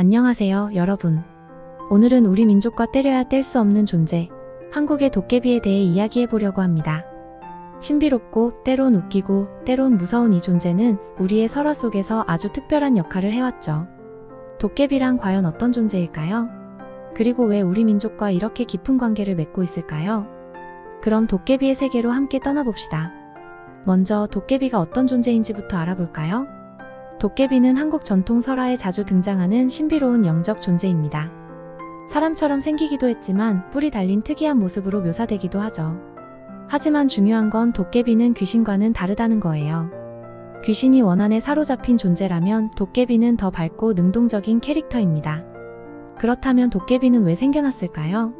안녕하세요, 여러분. 오늘은 우리 민족과 때려야 뗄 수 없는 존재, 한국의 도깨비에 대해 이야기해 보려고 합니다. 신비롭고 때론 웃기고 때론 무서운 이 존재는 우리의 설화 속에서 아주 특별한 역할을 해왔죠. 도깨비란 과연 어떤 존재일까요? 그리고 왜 우리 민족과 이렇게 깊은 관계를 맺고 있을까요? 그럼 도깨비의 세계로 함께 떠나봅시다. 먼저 도깨비가 어떤 존재인지부터 알아볼까요? 도깨비는 한국 전통 설화에 자주 등장하는 신비로운 영적 존재입니다. 사람처럼 생기기도 했지만 뿔이 달린 특이한 모습으로 묘사되기도 하죠. 하지만 중요한 건 도깨비는 귀신과는 다르다는 거예요. 귀신이 원한에 사로잡힌 존재라면 도깨비는 더 밝고 능동적인 캐릭터입니다. 그렇다면 도깨비는 왜 생겨났을까요?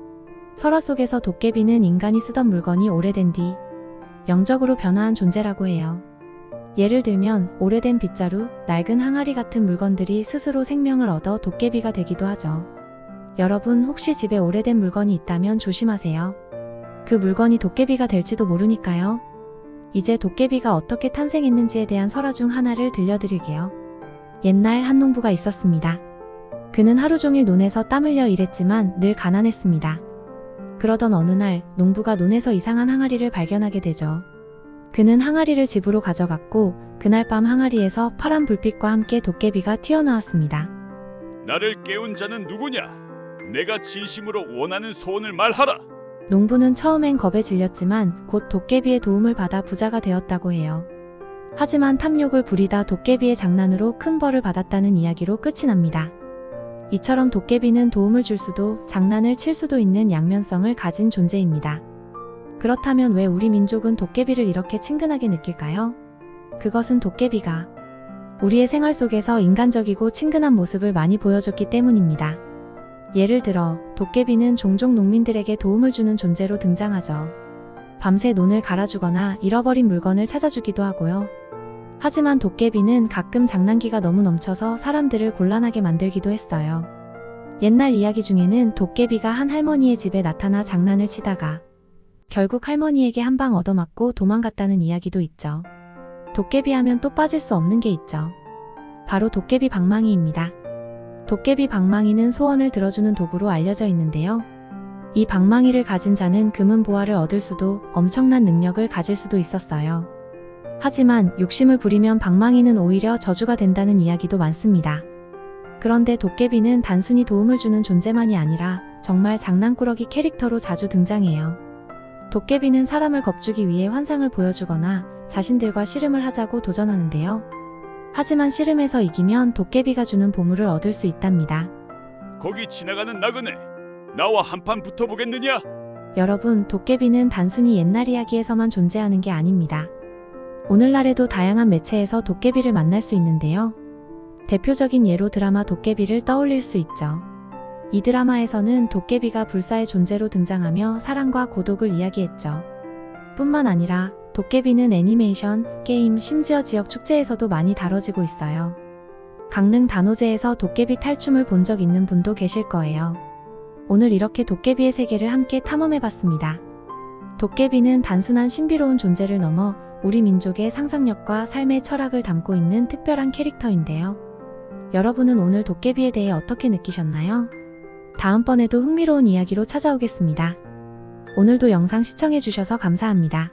설화 속에서 도깨비는 인간이 쓰던 물건이 오래된 뒤 영적으로 변화한 존재라고 해요. 예를 들면 오래된 빗자루, 낡은 항아리 같은 물건들이 스스로 생명을 얻어 도깨비가 되기도 하죠. 여러분 혹시 집에 오래된 물건이 있다면 조심하세요. 그 물건이 도깨비가 될지도 모르니까요. 이제 도깨비가 어떻게 탄생했는지에 대한 설화 중 하나를 들려드릴게요. 옛날 한 농부가 있었습니다. 그는 하루 종일 논에서 땀 흘려 일했지만 늘 가난했습니다. 그러던 어느 날 농부가 논에서 이상한 항아리를 발견하게 되죠. 그는 항아리를 집으로 가져갔고 그날 밤 항아리에서 파란 불빛과 함께 도깨비가 튀어나왔습니다. 나를 깨운 자는 누구냐? 내가 진심으로 원하는 소원을 말하라. 농부는 처음엔 겁에 질렸지만 곧 도깨비의 도움을 받아 부자가 되었다고 해요. 하지만 탐욕을 부리다 도깨비의 장난으로 큰 벌을 받았다는 이야기로 끝이 납니다. 이처럼 도깨비는 도움을 줄 수도 장난을 칠 수도 있는 양면성을 가진 존재입니다. 그렇다면 왜 우리 민족은 도깨비를 이렇게 친근하게 느낄까요? 그것은 도깨비가 우리의 생활 속에서 인간적이고 친근한 모습을 많이 보여줬기 때문입니다. 예를 들어 도깨비는 종종 농민들에게 도움을 주는 존재로 등장하죠. 밤새 논을 갈아주거나 잃어버린 물건을 찾아주기도 하고요. 하지만 도깨비는 가끔 장난기가 너무 넘쳐서 사람들을 곤란하게 만들기도 했어요. 옛날 이야기 중에는 도깨비가 한 할머니의 집에 나타나 장난을 치다가 결국 할머니에게 한 방 얻어맞고 도망갔다는 이야기도 있죠. 도깨비 하면 또 빠질 수 없는 게 있죠. 바로 도깨비 방망이입니다. 도깨비 방망이는 소원을 들어주는 도구로 알려져 있는데요. 이 방망이를 가진 자는 금은 보화를 얻을 수도 엄청난 능력을 가질 수도 있었어요. 하지만 욕심을 부리면 방망이는 오히려 저주가 된다는 이야기도 많습니다. 그런데 도깨비는 단순히 도움을 주는 존재만이 아니라 정말 장난꾸러기 캐릭터로 자주 등장해요. 도깨비는 사람을 겁주기 위해 환상을 보여주거나 자신들과 씨름을 하자고 도전하는데요. 하지만 씨름에서 이기면 도깨비가 주는 보물을 얻을 수 있답니다. 거기 지나가는 나그네. 나와 한판 붙어보겠느냐? 여러분, 도깨비는 단순히 옛날 이야기에서만 존재하는 게 아닙니다. 오늘날에도 다양한 매체에서 도깨비를 만날 수 있는데요. 대표적인 예로 드라마 도깨비를 떠올릴 수 있죠. 이 드라마에서는 도깨비가 불사의 존재로 등장하며 사랑과 고독을 이야기했죠. 뿐만 아니라 도깨비는 애니메이션, 게임, 심지어 지역 축제에서도 많이 다뤄지고 있어요. 강릉 단오제에서 도깨비 탈춤을 본 적 있는 분도 계실 거예요. 오늘 이렇게 도깨비의 세계를 함께 탐험해봤습니다. 도깨비는 단순한 신비로운 존재를 넘어 우리 민족의 상상력과 삶의 철학을 담고 있는 특별한 캐릭터인데요. 여러분은 오늘 도깨비에 대해 어떻게 느끼셨나요? 다음번에도 흥미로운 이야기로 찾아오겠습니다. 오늘도 영상 시청해주셔서 감사합니다.